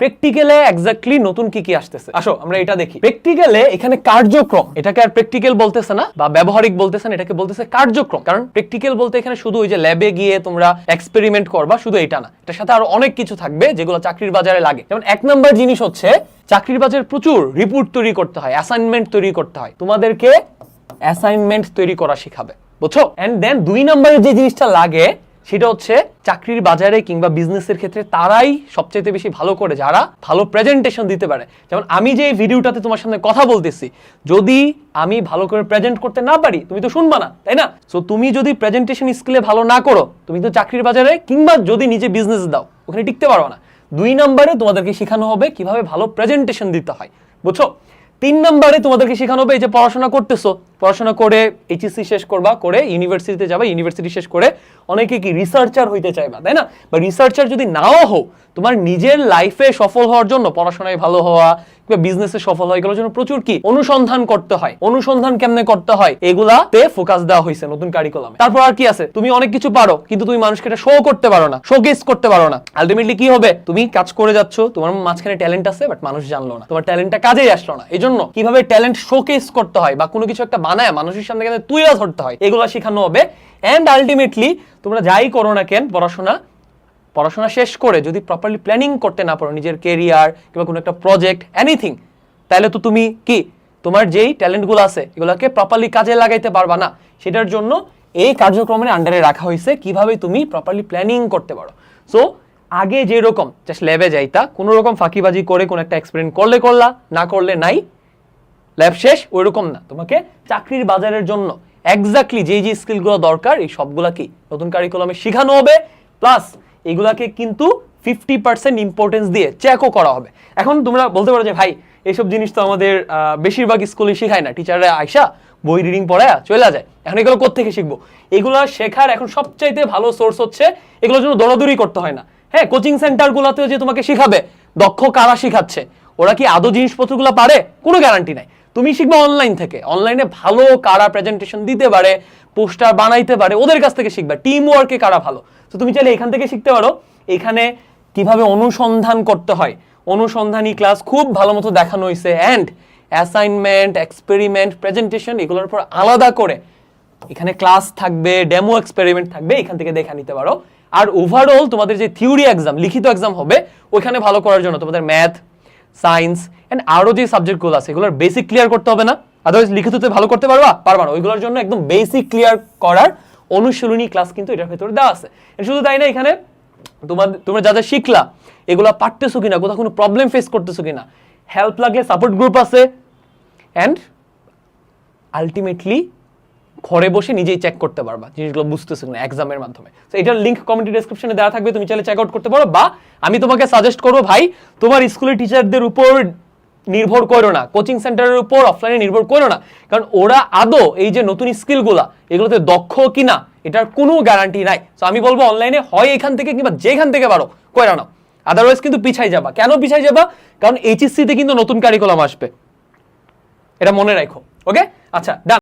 প্র্যাকটিক্যালে exactly নতুন কি কি আসতেছে। আসো, আমরা এটা দেখি। প্র্যাকটিক্যালে এখানে কার্যক্রম, এটাকে আর প্র্যাকটিক্যাল বলতেছে না, বা ব্যবহারিক বলতেছে না, এটাকে বলতেছে কার্যক্রম। কারণ প্র্যাকটিক্যাল বলতে এখানে শুধু ওই যে ল্যাবে গিয়ে তোমরা এক্সপেরিমেন্ট করবা, শুধু এটা না। এটার সাথে আরও অনেক কিছু থাকবে যেগুলো চাকরির বাজারে লাগে। যেমন এক নম্বর জিনিস হচ্ছে, চাকরির বাজারে প্রচুর রিপোর্ট তৈরি করতে হয় অ্যাসাইনমেন্ট তৈরি করতে হয়। তোমাদেরকে অ্যাসাইনমেন্ট তৈরি করা শেখাবে। বুঝছ? এন্ড দেন দুই নম্বরে যে জিনিসটা লাগে সেটা হচ্ছে চাকরির বাজারে কিংবা বিজনেসের ক্ষেত্রে তারাই সবচেয়ে বেশি ভালো করে, যারা ভালো প্রেজেন্টেশন দিতে পারে। যেমন আমি যে ভিডিওটাতে তোমার সামনে কথা বলতেছি, যদি আমি ভালো করে প্রেজেন্ট করতে না পারি, তুমি তো শুনবা না, তাই না? সো তুমি যদি প্রেজেন্টেশন স্কিলে ভালো না করো, তুমি তো চাকরির বাজারে কিংবা যদি নিজে বিজনেস দাও, ওখানে টিকতে পারো না। দুই নম্বরে তোমাদেরকে শেখানো হবে কীভাবে ভালো প্রেজেন্টেশন দিতে হয়, বুঝছ? তিন নম্বরে তোমাদেরকে শেখানো হবে এই যে পড়াশোনা করতেছো পড়াশোনা করে এইচএসসি শেষ করবা, করে ইউনিভার্সিটিতে যাবা ইউনিভার্সিটি শেষ করে অনেকে কি রিসার্চার হইতে চাইবা, তাই না? বা রিসার্চার যদি নাও হও, তোমার নিজের লাইফে সফল হওয়ার জন্য, পড়াশোনায় ভালো হওয়া, কিংবা বিজনেসে সফল হওয়া, এগুলোর জন্য প্রচুর কি অনুসন্ধান করতে হয়। অনুসন্ধান কেমনে করতে হয়? এগুলাতে ফোকাস দেওয়া হয়েছে নতুন কারিকুলামে তারপর আর কি আছে? তুমি অনেক কিছু পারো, কিন্তু তুমি মানুষকে এটা শো করতে পারো না শোকেস করতে পারো না। আলটিমেটলি কি হবে? তুমি কাজ করে যাচ্ছ, তোমার মাঝখানে ট্যালেন্ট আছে বাট মানুষ জানলো না। তোমার ট্যালেন্টটা কাজেই আসলো না। এই জন্য কীভাবে ট্যালেন্ট শোকেস করতে হয়, বা কোনো কিছু একটা বানায় মানুষের সামনে কেন তুইরা ধরতে হয়। এগুলো শেখানো হবে। অ্যান্ড আলটিমেটলি তোমরা যাই করো না কেন, পড়াশোনা পড়াশোনা শেষ করে যদি প্রপারলি প্ল্যানিং করতে না পারো, নিজের কেরিয়ার কিংবা কোনো একটা প্রজেক্ট এনিথিং তাহলে তো তুমি কি? তোমার যেই ট্যালেন্টগুলো আছে, এগুলোকে প্রপারলি কাজে লাগাইতে পারবা না। সেটার জন্য এই কার্যক্রমের আন্ডারে রাখা হয়েছে কীভাবে তুমি প্রপারলি প্ল্যানিং করতে পারো। সো আগে যেরকম জাস্ট ল্যাবে যাইতা, কোনো রকম ফাঁকিবাজি করে কোনো একটা এক্সপেরিমেন্ট করলে করলা, না করলে নাই। ল্যাব শেষ, ওইরকম না। তোমাকে চাকরির বাজারের জন্য এক্স্যাক্টলি যে যে স্কিলগুলো দরকার, এই সবগুলা কি নতুন কারিকুলামে শেখানো হবে। প্লাস এগুলাকে কিন্তু ফিফটি পার্সেন্ট ইম্পর্টেন্স দিয়ে চেকও করা হবে। এখন তোমরা বলতে পারো যে, ভাই, এইসব জিনিস তো আমাদের বেশিরভাগ স্কুলে শেখায় না। টিচাররা আইসা বই রিডিং পড়ায় চলে যায়। এখন এগুলো কোথেকে শিখব? এগুলো শেখার এখন সবচাইতে ভালো সোর্স হচ্ছে, এগুলোর জন্য দৌড়াদৌড়ি করতে হয় না। হ্যাঁ কোচিং সেন্টারগুলোতেও যে তোমাকে শিখাবে, দক্ষ কারা শিখাচ্ছে? ওরা কি আদৌ জিনিসপত্রগুলো পারে? কোনো গ্যারান্টি নাই। তুমি শিখবে অনলাইন থেকে। অনলাইনে ভালো কারা প্রেজেন্টেশন দিতে পারে পোস্টার বানাইতে পারে, ওদের কাছ থেকে শিখবে। টিম ওয়ার্কে কারা ভালো? তো তুমি চাইলে এখান থেকে শিখতে পারো। এখানে কীভাবে অনুসন্ধান করতে হয়। অনুসন্ধানী ক্লাস খুব ভালো মতো দেখানো হয়েছে অ্যান্ড অ্যাসাইনমেন্ট এক্সপেরিমেন্ট প্রেজেন্টেশন এগুলোর উপর আলাদা করে এখানে ক্লাস থাকবে ডেমো এক্সপেরিমেন্ট থাকবে, এখান থেকে দেখে নিতে পারো। আর ওভারঅল তোমাদের যে থিওরি এক্সাম লিখিত এক্সাম হবে, ওইখানে ভালো করার জন্য তোমাদের ম্যাথ সায়েন্স এন্ড আরও যে সাবজেক্টগুলো আছে, এগুলোর বেসিক ক্লিয়ার করতে হবে না। আদারওয়াইজ লিখিততে ভালো করতে পারবা পারবা না। ওইগুলোর জন্য একদম বেসিক ক্লিয়ার করার অনুশীলনী ক্লাস কিন্তু এটার ভেতরে দেওয়া আছে। শুধু তাই না, এখানে তোমার, তোমরা যা যা শিখলা, এগুলা পারতেছো কিনা, কোথাও কোনো প্রবলেম ফেস করতেছো কিনা হেল্প লাগলে সাপোর্ট গ্রুপ আছে অ্যান্ড আলটিমেটলি ঘরে বসে নিজেই চেক করতে পারবা, জিনিসগুলো বুঝতেছো না এক্সামের মাধ্যমে। তো এটার লিঙ্ক কমেন্ট ডেসক্রিপশনে দেওয়া থাকবে, তুমি চাইলে চেক আউট করতে পারো, বা আমি তোমাকে সাজেস্ট করব, ভাই, তোমার স্কুলের টিচারদের উপর নির্ভর করো না কোচিং সেন্টারের উপর অফলাইনে নির্ভর করো না, কারণ ওরা আদৌ এই যে নতুন স্কিলগুলা এগুলোতে দক্ষ কিনা, এটার কোনো গ্যারান্টি নাই। তো আমি বলব অনলাইনে হয় এখান থেকে কিংবা যেখান থেকে পারো, কইরা নাও। আদারওয়াইজ কিন্তু পিছাই যাবা। কেন পিছাই যাবা? কারণ এইচএসসি তে কিন্তু নতুন কারিকুলাম আসবে। এটা মনে রাখো ওকে আচ্ছা ডান